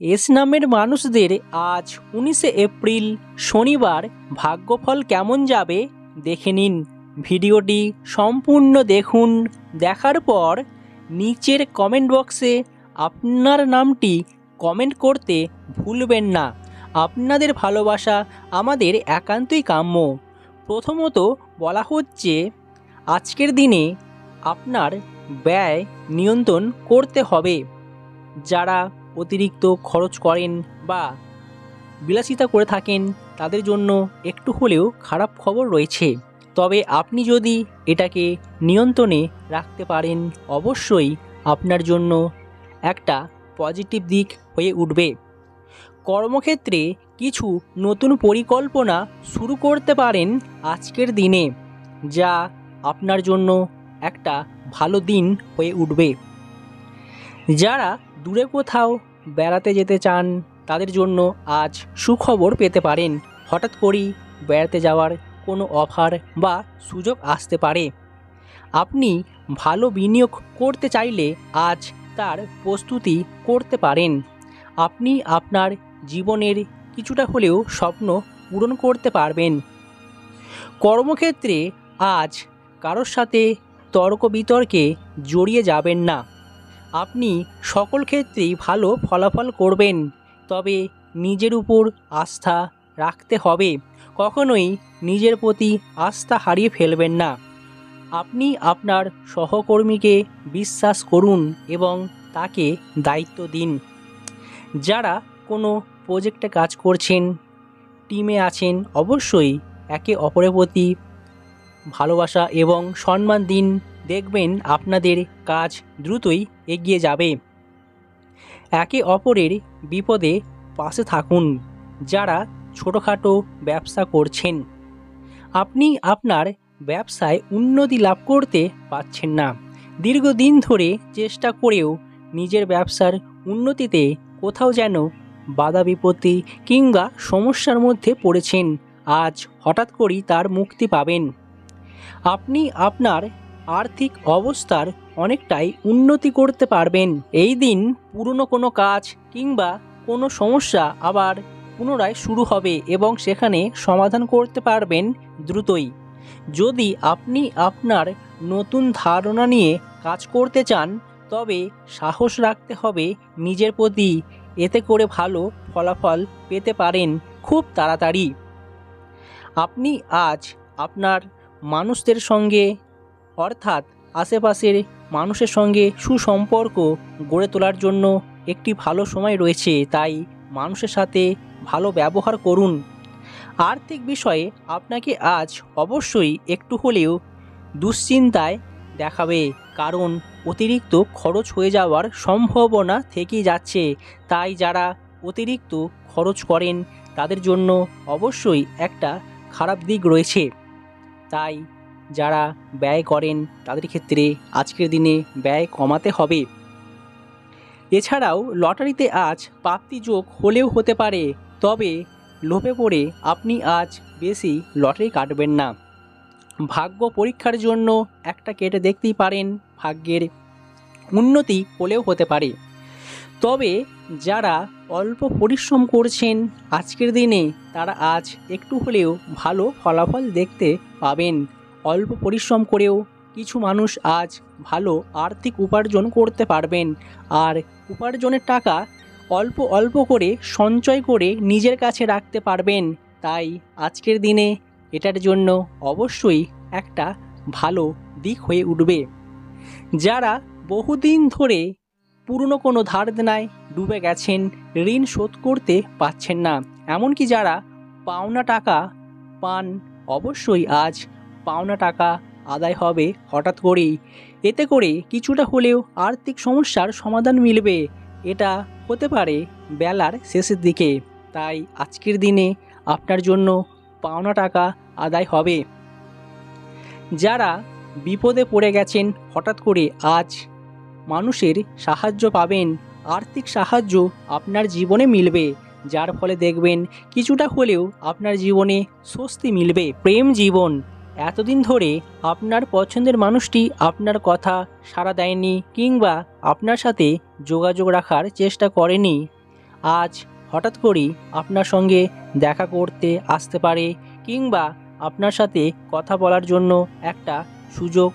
S নামের মানুষদের আজ উনিশে এপ্রিল শনিবার ভাগ্যফল কেমন যাবে দেখে নিন। ভিডিওটি সম্পূর্ণ দেখুন। দেখার পর নিচের কমেন্ট বক্সে আপনার নামটি কমেন্ট করতে ভুলবেন না। আপনাদের ভালোবাসা আমাদের একান্তই কাম্য। প্রথমত বলা হচ্ছে, আজকের দিনে আপনার ব্যয় নিয়ন্ত্রণ করতে হবে। যারা অতিরিক্ত খরচ করেন বা বিলাসিতা করে থাকেন, তাদের জন্য একটু হলেও খারাপ খবর রয়েছে। তবে আপনি যদি এটাকে নিয়ন্ত্রণে রাখতে পারেন, অবশ্যই আপনার জন্য একটা পজিটিভ দিক হয়ে উঠবে। কর্মক্ষেত্রে কিছু নতুন পরিকল্পনা শুরু করতে পারেন আজকের দিনে, যা আপনার জন্য একটা ভালো দিন হয়ে উঠবে। যারা দূরে কোথাও বেড়াতে যেতে চান, তাদের জন্য আজ সুখবর পেতে পারেন। হঠাৎ করেই বেড়াতে যাওয়ার কোনো অফার বা সুযোগ আসতে পারে। আপনি ভালো বিনিয়োগ করতে চাইলে আজ তার প্রস্তুতি করতে পারেন। আপনি আপনার জীবনের কিছুটা হলেও স্বপ্ন পূরণ করতে পারবেন। কর্মক্ষেত্রে আজ কারোর সাথে তর্ক বিতর্কে জড়িয়ে যাবেন না। আপনি সকল ক্ষেত্রেই ভালো ফলাফল করবেন, তবে নিজের উপর আস্থা রাখতে হবে। কখনোই নিজের প্রতি আস্থা হারিয়ে ফেলবেন না। আপনি আপনার সহকর্মীকে বিশ্বাস করুন এবং তাকে দায়িত্ব দিন। যারা কোনো প্রজেক্টে কাজ করছেন, টিমে আছেন, অবশ্যই একে অপরের প্রতি ভালোবাসা এবং সম্মান দিন। দেখবেন আপনাদের কাজ দ্রুতই এগিয়ে যাবে। একে অপরের বিপদে পাশে থাকুন, যারা ছোটোখাটো ব্যবসা করছেন। আপনি আপনার ব্যবসায় উন্নতি লাভ করতে পারছেন না। দীর্ঘদিন ধরে চেষ্টা করেও নিজের ব্যবসার উন্নতিতে কোথাও যেন বাধা বিপত্তি কিংবা সমস্যার মধ্যে পড়েছেন, আজ হঠাৎ করেই তার মুক্তি পাবেন। আপনি আপনার আর্থিক অবস্থার অনেকটাই উন্নতি করতে পারবেন। এই দিন পুরনো কোনো কাজ কিংবা কোনো সমস্যা আবার পুনরায় শুরু হবে এবং সেখানে সমাধান করতে পারবেন দ্রুতই। যদি আপনি আপনার নতুন ধারণা নিয়ে কাজ করতে চান, তবে সাহস রাখতে হবে নিজের প্রতি। এতে করে ভালো ফলাফল পেতে পারেন খুব তাড়াতাড়ি। আপনি আজ আপনার মানুষদের সঙ্গে অর্থাৎ আশেপাশের মানুষের সঙ্গে সুসম্পর্ক গড়ে তোলার জন্য একটি ভালো সময় রয়েছে, তাই মানুষের সাথে ভালো ব্যবহার করুন। আর্থিক বিষয়ে আপনাকে আজ অবশ্যই একটু হলেও দুশ্চিন্তায় দেখাবে, কারণ অতিরিক্ত খরচ হয়ে যাওয়ার সম্ভাবনা থেকেই যাচ্ছে। তাই যারা অতিরিক্ত খরচ করেন, তাদের জন্য অবশ্যই একটা খারাপ দিক রয়েছে। তাই যারা ব্যয় করেন তাদের ক্ষেত্রে আজকের দিনে ব্যয় কমাতে হবে। এছাড়াও লটারিতে আজ প্রাপ্তি যোগ হলেও হতে পারে, তবে লোভে পড়ে আপনি আজ বেশি লটারি কাটবেন না। ভাগ্য পরীক্ষার জন্য একটা কেটে দেখতেই পারেন, ভাগ্যের উন্নতি হলেও হতে পারে। তবে যারা অল্প পরিশ্রম করছেন, আজকের দিনে তারা আজ একটু হলেও ভালো ফলাফল দেখতে পাবেন। অল্প পরিশ্রম করেও কিছু মানুষ আজ ভালো আর্থিক উপার্জন করতে পারবেন। আর উপার্জনের টাকা অল্প অল্প করে সঞ্চয় করে নিজের কাছে রাখতে পারবেন। তাই আজকের দিনে এটার জন্য অবশ্যই একটা ভালো দিক হয়ে উঠবে। যারা বহুদিন ধরে পুরনো কোনো ধার দেনায় ডুবে গেছেন, ঋণ শোধ করতে পারছেন না। এমনকি যারা পাওনা টাকা পান, অবশ্যই আজ পাওনা টাকা আদায় হবে হঠাৎ করেই। এতে করে কিছুটা হলেও আর্থিক সমস্যার সমাধান মিলবে। এটা হতে পারে বেলার শেষের দিকে। তাই আজকের দিনে আপনার জন্য পাওনা টাকা আদায় হবে। যারা বিপদে পড়ে গেছেন, হঠাৎ করে আজ মানুষের সাহায্য পাবেন। আর্থিক সাহায্য আপনার জীবনে মিলবে। যার ফলে দেখবেন কিছুটা হলেও আপনার জীবনে স্বস্তি মিলবে। প্রেম জীবন। এতদিন ধরে আপনার পছন্দের মানুষটি আপনার কথা সাড়া দেয়নি কিংবা আপনার সাথে যোগাযোগ রাখার চেষ্টা করেনি। আজ হঠাৎ করেই আপনার সঙ্গে দেখা করতে আসতে পারে কিংবা আপনার সাথে কথা বলার জন্য একটা সুযোগ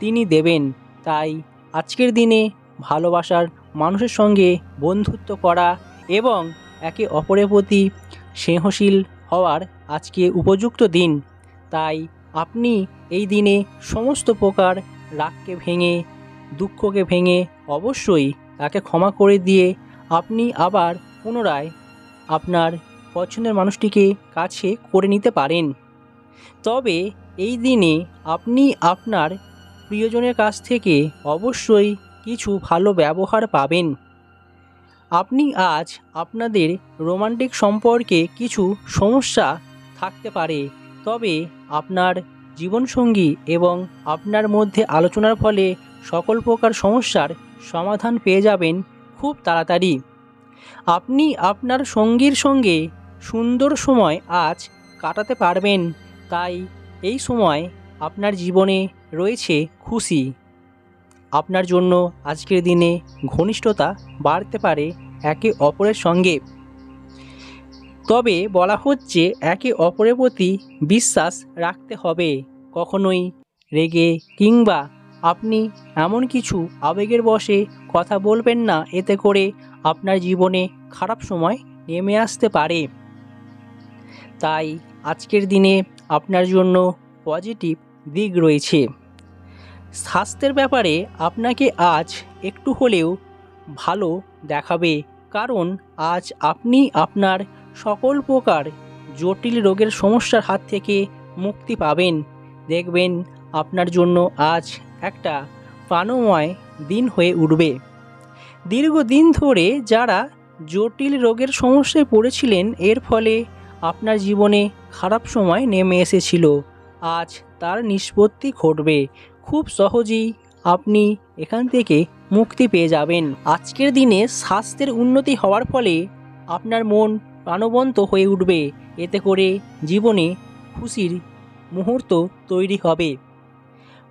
তিনি দেবেন। তাই আজকের দিনে ভালোবাসার মানুষের সঙ্গে বন্ধুত্ব করা এবং একে অপরের প্রতি স্নেহশীল হওয়ার আজকে উপযুক্ত দিন। তাই আপনি এই দিনে সমস্ত প্রকার রাগকে ভেঙে, দুঃখকে ভেঙে অবশ্যই তাকে ক্ষমা করে দিয়ে আপনি আবার পুনরায় আপনার পছন্দের মানুষটিকে কাছে করে নিতে পারেন। তবে এই দিনে আপনি আপনার প্রিয়জনের কাছ থেকে অবশ্যই কিছু ভালো ব্যবহার পাবেন। আপনি আজ আপনাদের রোমান্টিক সম্পর্কে কিছু সমস্যা থাকতে পারে, তবে আপনার জীবনসঙ্গী এবং আপনার মধ্যে আলোচনার ফলে সকল প্রকার সমস্যার সমাধান পেয়ে যাবেন খুব তাড়াতাড়ি। আপনি আপনার সঙ্গীর সঙ্গে সুন্দর সময় আজ কাটাতে পারবেন, তাই এই সময় আপনার জীবনে রয়েছে খুশি। আপনার জন্য আজকের দিনে ঘনিষ্ঠতা বাড়তে পারে একে অপরের সঙ্গে। তবে বলা হচ্ছে একে অপরের প্রতি বিশ্বাস রাখতে হবে। কখনোই রেগে কিংবা আপনি এমন কিছু আবেগের বশে কথা বলবেন না, এতে করে আপনার জীবনে খারাপ সময় নেমে আসতে পারে। তাই আজকের দিনে আপনার জন্য পজিটিভ দিক রয়েছে। স্বাস্থ্যের ব্যাপারে আপনাকে আজ একটু হলেও ভালো দেখাবে, কারণ আজ আপনি আপনার সকল প্রকার জটিল রোগের সমস্যার হাত থেকে মুক্তি পাবেন। দেখবেন আপনার জন্য আজ একটা প্রাণময় দিন হয়ে উঠবে। দীর্ঘদিন ধরে যারা জটিল রোগের সমস্যায় পড়েছিলেন, এর ফলে আপনার জীবনে খারাপ সময় নেমে এসেছিল। আজ তার নিষ্পত্তি ঘটবে। খুব সহজেই আপনি এখান থেকে মুক্তি পেয়ে যাবেন। আজকের দিনে স্বাস্থ্যের উন্নতি হওয়ার ফলে আপনার মন প্রাণবন্ত হয়ে উঠবে। এতে করে জীবনে খুশির মুহূর্ত তৈরি হবে।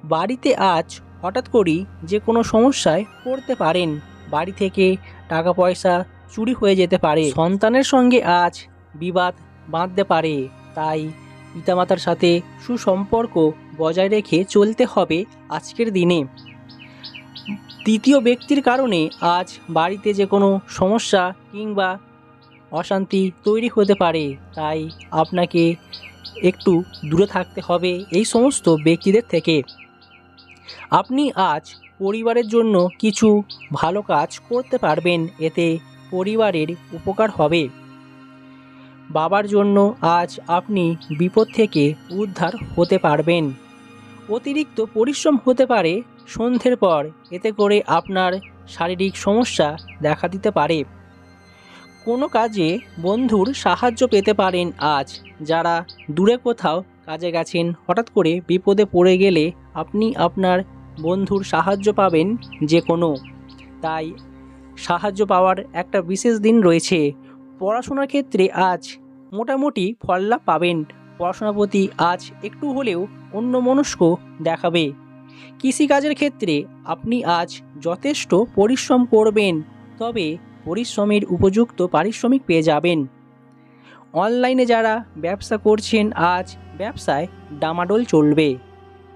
বাড়িতে আজ হঠাৎ করেই যে কোনো সমস্যায় পড়তে পারেন। বাড়ি থেকে টাকা পয়সা চুরি হয়ে যেতে পারে। সন্তানের সঙ্গে আজ বিবাদ বাঁধতে পারে। তাই পিতামাতার সাথে সুসম্পর্ক বজায় রেখে চলতে হবে আজকের দিনে। তৃতীয় ব্যক্তির কারণে আজ বাড়িতে যে কোনো সমস্যা কিংবা অশান্তি তৈরি হতে পারে, তাই আপনাকে একটু দূরে থাকতে হবে এই সমস্ত ব্যক্তিদের থেকে। আপনি আজ পরিবারের জন্য কিছু ভালো কাজ করতে পারবেন, এতে পরিবারের উপকার হবে। বাবার জন্য আজ আপনি বিপদ থেকে উদ্ধার হতে পারবেন। অতিরিক্ত পরিশ্রম হতে পারে সন্ধ্যের পর, এতে করে আপনার শারীরিক সমস্যা দেখা দিতে পারে। কোনো কাজে বন্ধুর সাহায্য পেতে পারেন আজ। যারা দূরে কোথাও কাজে গেছেন, হঠাৎ করে বিপদে পড়ে গেলে আপনি আপনার বন্ধুর সাহায্য পাবেন যে কোনো। তাই সাহায্য পাওয়ার একটা বিশেষ দিন রয়েছে। পড়াশোনার ক্ষেত্রে আজ মোটামুটি ফললাভ পাবেন। পড়াশোনার প্রতি আজ একটু হলেও অন্যমনস্ক দেখাবে। কৃষিকাজের ক্ষেত্রে আপনি আজ যথেষ্ট পরিশ্রম করবেন। তবে পরিশ্রমের উপযুক্ত পারিশ্রমিক পেয়ে যাবেন। অনলাইনে যারা ব্যবসা করছেন, আজ ব্যবসায় ডামাডোল চলবে।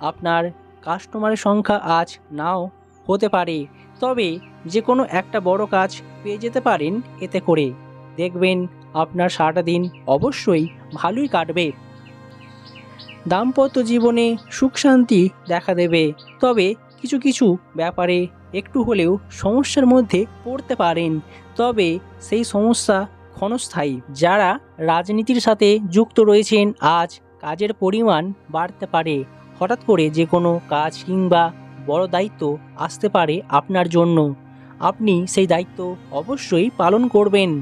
আপনার কাস্টমারের সংখ্যা আজ নাও হতে পারে, তবে যে কোনো একটা বড় কাজ পেয়ে যেতে পারেন এতে করে। দেখবেন আপনার সারাটা দিন অবশ্যই ভালোই কাটবে। দাম্পত্য জীবনে সুখ শান্তি দেখা দেবে, তবে কিছু কিছু ব্যাপারে একটু হলেও সমস্যার মধ্যে পড়তে পারেন। তবে সেই সমস্যা ক্ষণস্থায়ী। যারা রাজনীতির সাথে যুক্ত রয়েছেন, আজ কাজের পরিমাণ বাড়তে পারে। হঠাৎ করে যে কোনো কাজ কিংবা বড় দায়িত্ব আসতে পারে আপনার জন্য। আপনি সেই দায়িত্ব অবশ্যই পালন করবেন।